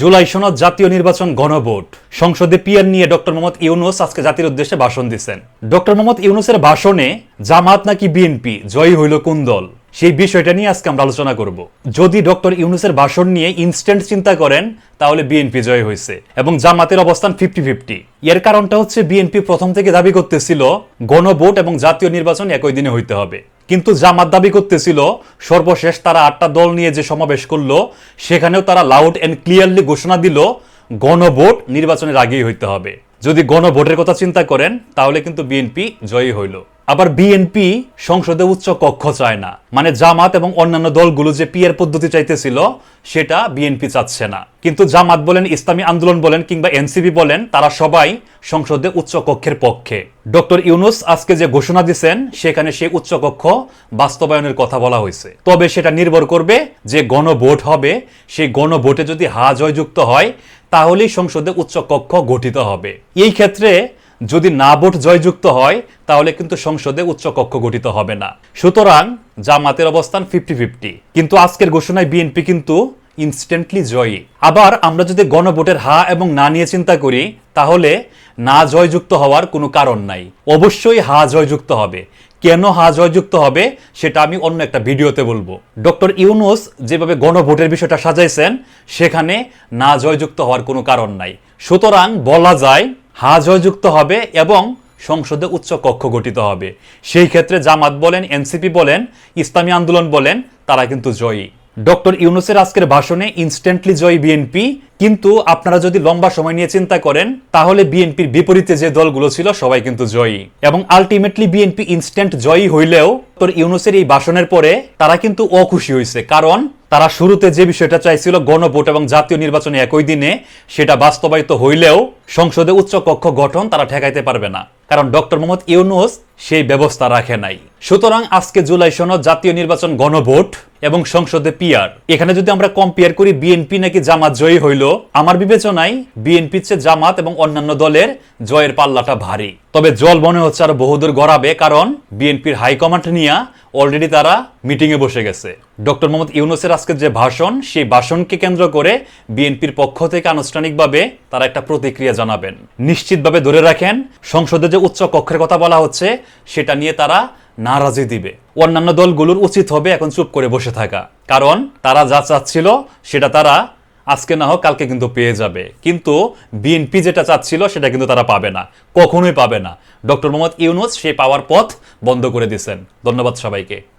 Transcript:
জুলাই সনদ জাতীয় নির্বাচন গণভোট। সংসদে পিএন নিয়ে ডক্টর মোহাম্মদ ইউনুস আজকে জাতির উদ্দেশ্যে ভাষণ দিচ্ছেন। ডক্টর মোহাম্মদ ইউনুসের ভাষণে জামাত নাকি বিএনপি? জয়ী হইল কোন দল? সেই বিষয়টা নিয়ে আজকে আমরা আলোচনা করব। যদি ডক্টর ইউনুসের ভাষণ নিয়ে ইনস্ট্যান্ট চিন্তা করেন, তাহলে বিএনপি জয় হয়েছে এবং জামাতের অবস্থান ফিফটি ফিফটি এর কারণটা হচ্ছে বিএনপি প্রথম থেকে দাবি করতেছিল, গণভোট এবং জাতীয় নির্বাচন একই দিনে হইতে হবে। কিন্তু জামাত দাবি করতেছিল, সর্বশেষ তারা আটটা দল নিয়ে যে সমাবেশ করল, সেখানেও তারা লাউড অ্যান্ড ক্লিয়ারলি ঘোষণা দিল, গণভোট নির্বাচনের আগেই হইতে হবে। যদি গণভোটের কথা চিন্তা করেন, তাহলে কিন্তু বিএনপি জয়ী হইল। আবার বিএনপি সংসদে উচ্চ কক্ষ চায় না। মানে জামাত এবং অন্যান্য দলগুলো যে পিয়ার পদ্ধতি চাইতেছিল, সেটা বিএনপি চাচ্ছে না। কিন্তু জামাত বলেন, ইসলামী আন্দোলন বলেন কিংবা এনসিপি বলেন, তারা সবাই সংসদে উচ্চ কক্ষের পক্ষে। ডক্টর ইউনুস আজকে যে ঘোষণা দিচ্ছেন সেখানে সেই উচ্চ কক্ষ বাস্তবায়নের কথা বলা হয়েছে। তবে সেটা নির্ভর করবে যে গণভোট হবে। সেই গণভোটে যদি হা জয়যুক্ত হয়, তাহলেই সংসদে উচ্চ কক্ষ গঠিত হবে। এই ক্ষেত্রে যদি না ভোট জয়যুক্ত হয়, তাহলে কিন্তু সংসদে উচ্চকক্ষ গঠিত হবে না। সুতরাং জামাতের অবস্থান ফিফটি ফিফটি। কিন্তু আজকের ঘোষণায় বিএনপি কিন্তু ইনস্ট্যান্টলি জয়ী। আবার আমরা যদি গণভোটের হা এবং না নিয়ে চিন্তা করি, তাহলে না জয়যুক্ত হওয়ার কোনো কারণ নাই। অবশ্যই হা জয়যুক্ত হবে। কেন হা জয়যুক্ত হবে, সেটা আমি অন্য একটা ভিডিওতে বলব। ডক্টর ইউনুস যেভাবে গণভোটের বিষয়টা সাজাইছেন, সেখানে না জয়যুক্ত হওয়ার কোনো কারণ নাই। সুতরাং বলা যায় হা জয়যুক্ত হবে এবং সংসদে উচ্চ কক্ষ গঠিত হবে। সেই ক্ষেত্রে জামাত বলেন, এনসিপি বলেন, ইসলামী আন্দোলন বলেন, তারা কিন্তু জয়ী। ডক্টর ইউনুসের আজকের ভাষণে ইনস্ট্যান্টলি জয়ী বিএনপি, কিন্তু আপনারা যদি লম্বা সময় নিয়ে চিন্তা করেন, তাহলে বিএনপির বিপরীতে যে দলগুলো ছিল, সবাই কিন্তু জয়ী। এবং আলটিমেটলি বিএনপি ইনস্ট্যান্ট জয়ী হইলেও, ডক্টর ইউনুসের এই ভাষণের পরে তারা কিন্তু অখুশি হয়েছে কারণ তারা শুরুতে যে বিষয়টা চাইছিল গণভোট এবং জাতীয় নির্বাচনে একই দিনে, সেটা বাস্তবায়িত হইলেও সংসদে উচ্চ কক্ষ গঠন তারা ঠেকাইতে পারবে না। কারণ ডক্টর মোহাম্মদ ইউনুস সেই ব্যবস্থা রাখে নাই। সুতরাং আজকে জুলাই সনদ জাতীয় নির্বাচন গণভোট এবং সংসদে পিয়ার এখানে যদি আমরা কম্পেয়ার করি বিএনপি নাকি জামাত জয়ী হইল, আমার বিবেচনায় বিএনপি চেয়ে জামাত এবং অন্যান্য দলের জয়ের পাল্লাটা ভারী। তবে জল মনে হচ্ছে আরও বহুদূর গড়াবে, কারণ বিএনপির হাইকমান্ড নিয়ে অলরেডি তারা মিটিং এ বসে গেছে। ডক্টর মোহাম্মদ ইউনুসের আজকের যে ভাষণ, সেই ভাষণকে কেন্দ্র করে বিএনপির পক্ষ থেকে আনুষ্ঠানিকভাবে তারা একটা প্রতিক্রিয়া জানাবেন। নিশ্চিতভাবে ধরে রাখেন, সংসদে যে উচ্চ কক্ষের কথা বলা হচ্ছে সেটা নিয়ে তারা নারাজি দিবে। অন্যান্য দলগুলোর উচিত হবে এখন চুপ করে বসে থাকা। কারণ তারা যা চাচ্ছিল সেটা তারা আজকে না হোক কালকে কিন্তু পেয়ে যাবে। কিন্তু বিএনপি যেটা চাচ্ছিল সেটা কিন্তু তারা পাবে না। কখনোই পাবে না। ডক্টর মোহাম্মদ ইউনুস সেই পাওয়ার পথ বন্ধ করে দিয়েছেন। ধন্যবাদ সবাইকে।